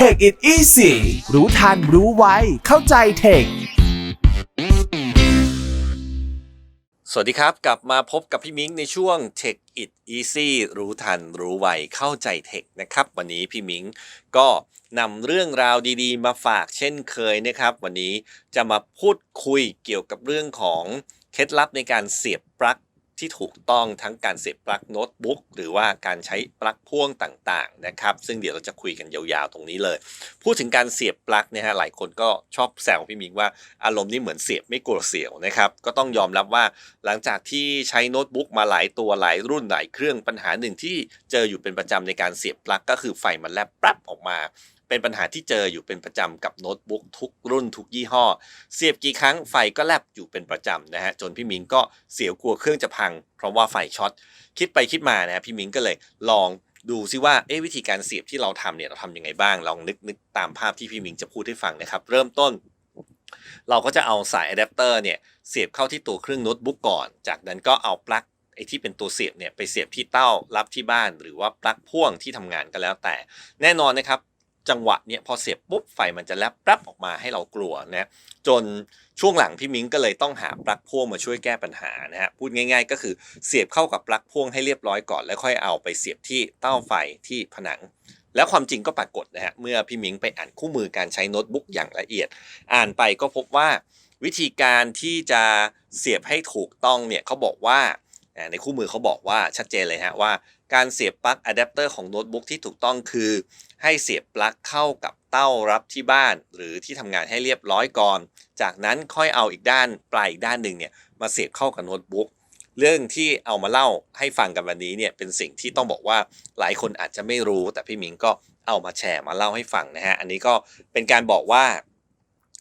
Take it easy รู้ทันรู้ไว เข้าใจเทค สวัสดีครับ กลับมาพบกับพี่มิ้งในช่วง Tech It Easy รู้ทันรู้ไว เข้าใจเทคนะครับ วันนี้พี่มิ้งก็นำเรื่องราวดีๆ มาฝากเช่นเคยนะครับ วันนี้จะมาพูดคุยเกี่ยวกับเรื่องของเคล็ดลับในการเสียบปลั๊ก ที่ถูกต้องทั้งการเสียบปลั๊กโน้ตบุ๊กหรือว่าการใช้ปลั๊กพ่วงต่างๆนะครับ ซึ่งเดี๋ยวเราจะคุยกันยาวๆตรงนี้เลย พูดถึงการเสียบปลั๊กเนี่ยฮะหลายคนก็ชอบแซวพี่มิงว่าอารมณ์นี่เหมือนเสียบไม่กลัวเสียวนะครับ ก็ต้องยอมรับว่าหลังจากที่ใช้โน้ตบุ๊กมาหลายตัวหลายรุ่นหลายเครื่องปัญหาหนึ่งที่เจออยู่เป็นประจำในการเสียบปลั๊กก็คือไฟมันแลบปรับออกมา เป็นปัญหาที่เจออยู่เป็นประจำกับโน้ตบุ๊กทุกรุ่นทุกยี่ห้อ เสียบกี่ครั้งไฟก็แลบอยู่เป็นประจำนะฮะจนพี่มิงก็เสียวกลัวเครื่องจะพัง เพราะว่าไฟช็อตคิดไปคิดมานะฮะพี่มิงก็เลยลองดูซิว่าเอ๊ะวิธีการเสียบที่เราทำเนี่ยเราทำยังไงบ้าง ลองนึกนึกตามภาพที่พี่มิงจะพูดให้ฟังนะครับ เริ่มต้น เราก็จะเอาสายอะแดปเตอร์เนี่ยเสียบเข้าที่ตัวเครื่องโน้ตบุ๊กก่อน จากนั้นก็เอาปลั๊กไอ้ที่เป็นตัวเสียบเนี่ยไปเสียบที่เต้ารับที่บ้าน หรือว่าปลั๊กพ่วงที่ทำงานก็แล้วแต่ แน่นอนนะครับ จังหวะเนี่ยพอเสียบปุ๊บไฟมันจะแลบแป๊บออกมาให้เรากลัวนะจนช่วงหลังพี่มิ้งก็เลยต้องหาปลั๊กพ่วงมาช่วยแก้ปัญหานะฮะพูดง่าย ๆ ก็คือเสียบเข้ากับปลั๊กพ่วงให้เรียบร้อยก่อน แล้วค่อยเอาไปเสียบที่เต้าไฟที่ผนัง แล้วความจริงก็ปรากฏนะฮะเมื่อพี่มิ้งไปอ่านคู่มือการใช้โน้ตบุ๊กอย่างละเอียด อ่านไปก็พบว่าวิธีการที่จะเสียบให้ถูกต้องเนี่ยเขาบอกว่า ในคู่มือเขาบอกว่าชัดเจนเลยฮะว่าการเสียบปลั๊กอะแดปเตอร์ของโน้ตบุ๊กที่ถูกต้องคือ ให้เสียบปลั๊กเข้ากับเต้ารับที่บ้าน หรือที่ทำงานให้เรียบร้อยก่อน จากนั้นค่อยเอาอีกด้านปลายอีกด้านหนึ่งเนี่ยมาเสียบเข้ากับโน้ตบุ๊กเรื่องที่เอามาเล่าให้ฟังกันวันนี้เนี่ยเป็นสิ่งที่ต้องบอกว่าหลายคนอาจจะไม่รู้ แต่พี่มิงก็เอามาแชร์มาเล่าให้ฟังนะฮะอันนี้ก็เป็นการบอกว่า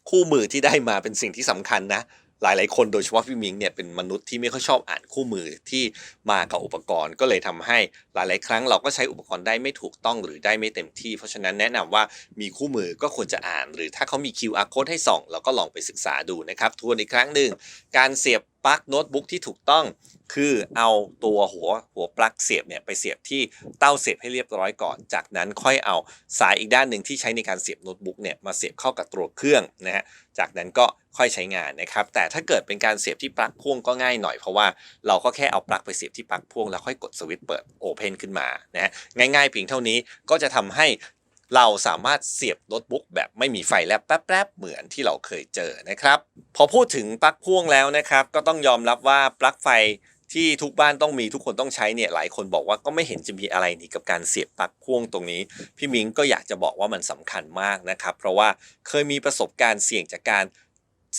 คู่มือที่ได้มาเป็นสิ่งที่สำคัญนะ หลาย ๆ คนโดยเฉพาะพี่มิงเนี่ยเป็นมนุษย์ที่ไม่ค่อยชอบอ่านคู่มือที่มากับอุปกรณ์ ก็เลยทำให้หลาย ๆ ครั้งเราก็ใช้อุปกรณ์ได้ไม่ถูกต้องหรือได้ไม่เต็มที่ เพราะฉะนั้นแนะนำว่ามีคู่มือก็ควรจะอ่าน หรือถ้าเขามี QR code ให้ส่องเราก็ลองไปศึกษาดูนะครับทวนอีกครั้งหนึ่งการเสียบ ปลั๊กโน้ตบุ๊กที่ถูกต้อง คือเอาตัวหัวหัวปลั๊กเสียบเนี่ยไปเสียบที่เต้าเสียบให้เรียบร้อยก่อน จากนั้นค่อยเอาสายอีกด้านหนึ่งที่ใช้ในการเสียบโน้ตบุ๊กเนี่ยมาเสียบเข้ากับตัวเครื่องนะฮะจากนั้นก็ค่อยใช้งานนะครับ แต่ถ้าเกิดเป็นการเสียบที่ปลั๊กพ่วงก็ง่ายหน่อยเพราะว่าเราก็แค่เอาปลั๊กไปเสียบที่ปลั๊กพ่วงแล้วค่อยกดสวิตช์เปิดโอเพนขึ้นมานะฮะง่ายๆเพียงเท่านี้ก็จะทำให้ เราสามารถเสียบโน้ตบุ๊กแบบไม่มีไฟแลบแป๊บๆเหมือนที่เราเคยเจอนะครับ พอพูดถึงปลั๊กพ่วงแล้วนะครับ ก็ต้องยอมรับว่าปลั๊กไฟที่ทุกบ้านต้องมีทุกคนต้องใช้เนี่ยหลายคนบอกว่าก็ไม่เห็นจะมีอะไรนี่กับการเสียบปลั๊กพ่วงตรงนี้ พี่มิงก็อยากจะบอกว่ามันสำคัญมากนะครับ เพราะว่าเคยมีประสบการณ์เสี่ยงจากการ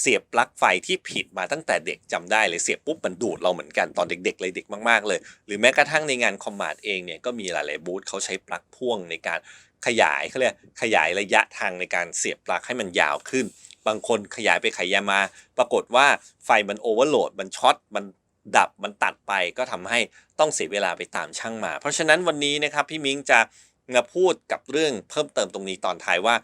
เสียบปลั๊กไฟที่ผิดมาตั้งแต่เด็กจำได้เลยเสียบปุ๊บมันดูดเราเหมือนกันตอนเด็กๆเลยเด็กมากๆเลย หรือแม้กระทั่งในงานคอมมานด์เองเนี่ยก็มีหลายๆบูธเขาใช้ปลั๊กพ่วงในการ ขยายเขาเรียกขยายระยะทางในการเสียบปลั๊กให้มันยาวขึ้น บางคนขยายไปขยายมา ปรากฏว่าไฟมันโอเวอร์โหลดมันช็อตมันดับมันตัดไปก็ทำให้ต้องเสียเวลาไปตามช่างมา เพราะฉะนั้นวันนี้นะครับพี่มิ้งจะมาพูดกับเรื่องเพิ่มเติมตรงนี้ตอนท้ายว่า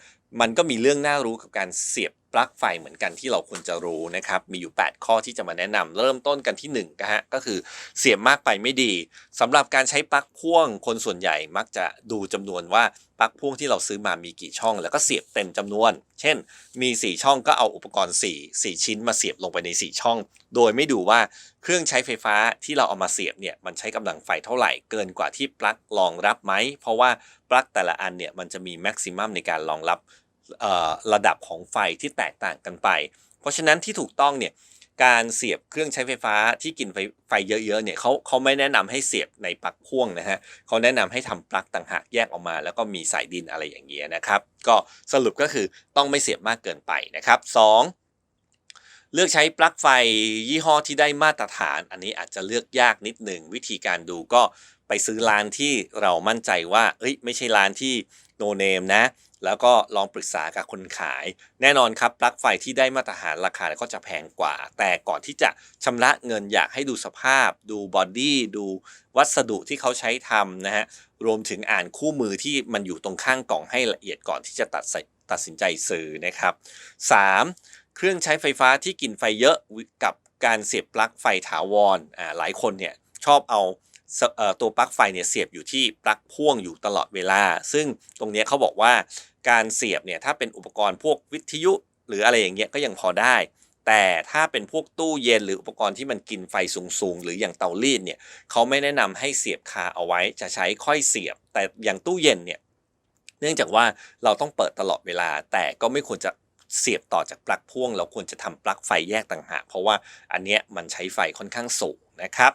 มันก็มีเรื่องน่ารู้กับการเสียบปลั๊กไฟเหมือนกันที่เราควรจะรู้นะครับ มีอยู่ 8 ข้อที่จะมาแนะนำเริ่มต้นกันที่1นะฮะก็คือเสียบมากไปไม่ดีสำหรับการใช้ปลั๊กพ่วง คนส่วนใหญ่มักจะดูจำนวนว่าปลั๊กพ่วงที่เราซื้อมามีกี่ช่อง แล้วก็เสียบเต็มจำนวน เช่น มี 4 ช่องก็เอาอุปกรณ์ 4 4 ชิ้นมาเสียบลงไปใน 4 ช่อง โดยไม่ดูว่าเครื่องใช้ไฟฟ้าที่เราเอามาเสียบเนี่ยมันใช้กำลังไฟเท่าไหร่เกินกว่าที่ปลั๊กรองรับไหมเพราะว่า ปลั๊กแต่ละอันเนี่ยมันจะมีแม็กซิมัมในการรองรับระดับของไฟที่แตกต่างกันไป เพราะฉะนั้นที่ถูกต้องเนี่ยการเสียบเครื่องใช้ไฟฟ้าที่กินไฟไฟเยอะๆเนี่ยเขาเขาไม่แนะนำให้เสียบในปลั๊กพ่วงนะฮะเขาแนะนำให้ทำปลั๊กต่างหากแยกออกมา แล้วก็มีสายดินอะไรอย่างเงี้ยนะครับ ก็สรุปก็คือต้องไม่เสียบมากเกินไปนะครับสองเลือกใช้ปลั๊กไฟยี่ห้อที่ได้มาตรฐาน อันนี้อาจจะเลือกยากนิดหนึ่งวิธีการดูก็ ไปซื้อร้านที่เรามั่นใจว่าเอ้ยไม่ใช่ร้านที่โนเนมนะ แล้วก็ลองปรึกษากับคนขาย แน่นอนครับปลั๊กไฟที่ได้มาตรฐานราคาก็จะแพงกว่า แต่ก่อนที่จะชำระเงินอยากให้ดูสภาพ ดูบอดี้ดูวัสดุที่เขาใช้ทำนะฮะรวมถึงอ่านคู่มือที่มันอยู่ตรงข้างกล่องให้ละเอียดก่อนที่จะตัดสินตัดสินใจซื้อนะครับ 3. เครื่องใช้ไฟฟ้าที่กินไฟเยอะกับการเสียบปลั๊กไฟถาวรอ่าหลายคนเนี่ยชอบเอา ตัวปลั๊กไฟเนี่ยเสียบอยู่ที่ปลั๊กพ่วงอยู่ตลอดเวลา ซึ่งตรงนี้เขาบอกว่าการเสียบเนี่ยถ้าเป็นอุปกรณ์พวกวิทยุหรืออะไรอย่างเงี้ยก็ยังพอได้ แต่ถ้าเป็นพวกตู้เย็นหรืออุปกรณ์ที่มันกินไฟสูงๆ หรืออย่างเตารีดเนี่ยเขาไม่แนะนำให้เสียบคาเอาไว้จะใช้ค่อยเสียบ แต่อย่างตู้เย็นเนี่ยเนื่องจากว่าเราต้องเปิดตลอดเวลา แต่ก็ไม่ควรจะเสียบต่อจากปลั๊กพ่วง เราควรจะทำปลั๊กไฟแยกต่างหากเพราะว่าอันเนี้ยมันใช้ไฟค่อนข้างสูงนะครับ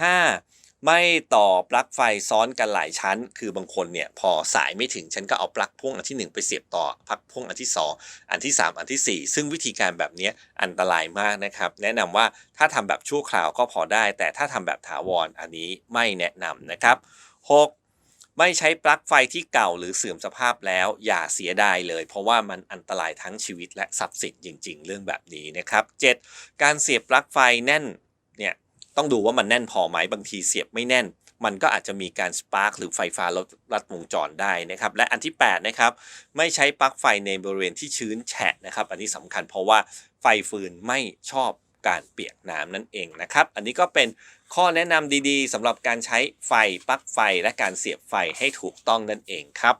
5. ไม่ต่อปลั๊กไฟซ้อนกันหลายชั้น คือบางคนเนี่ยพอสายไม่ถึงฉันก็เอาปลั๊กพ่วงอันที่ 1 ไปเสียบต่อปลั๊กพ่วงอันที่ 2 อันที่ 3 อันทีสี่ 4 ซึ่งวิธีการแบบนี้อันตรายมากนะครับ แนะนำว่าถ้าทำแบบชั่วคราวก็พอได้ แต่ถ้าทำแบบถาวรอันนี้ไม่แนะนำนะครับ 6. ไม่ใช้ปลั๊กไฟที่เก่าหรือเสื่อมสภาพแล้วอย่าเสียดายเลย เพราะว่ามันอันตรายทั้งชีวิตและทรัพย์สินจริง ๆ เรื่องแบบนี้นะครับ 7. การเสียบปลั๊กไฟแน่น ต้องดูว่ามันแน่นพอไหมบางทีเสียบไม่แน่น มันก็อาจจะมีการสปาร์กหรือไฟฟ้าลดลัดวงจรได้นะครับและอันที่8นะครับไม่ใช้ปลั๊กไฟในบริเวณที่ชื้นแฉะนะครับ อันนี้สำคัญเพราะว่าไฟฟืนไม่ชอบการเปียกน้ำนั่นเองนะครับ อันนี้ก็เป็นข้อแนะนำดีๆสำหรับการใช้ไฟปลั๊กไฟและการเสียบไฟให้ถูกต้องนั่นเองครับ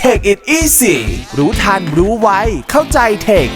Take it easy รู้ทันรู้ไวเข้าใจเทค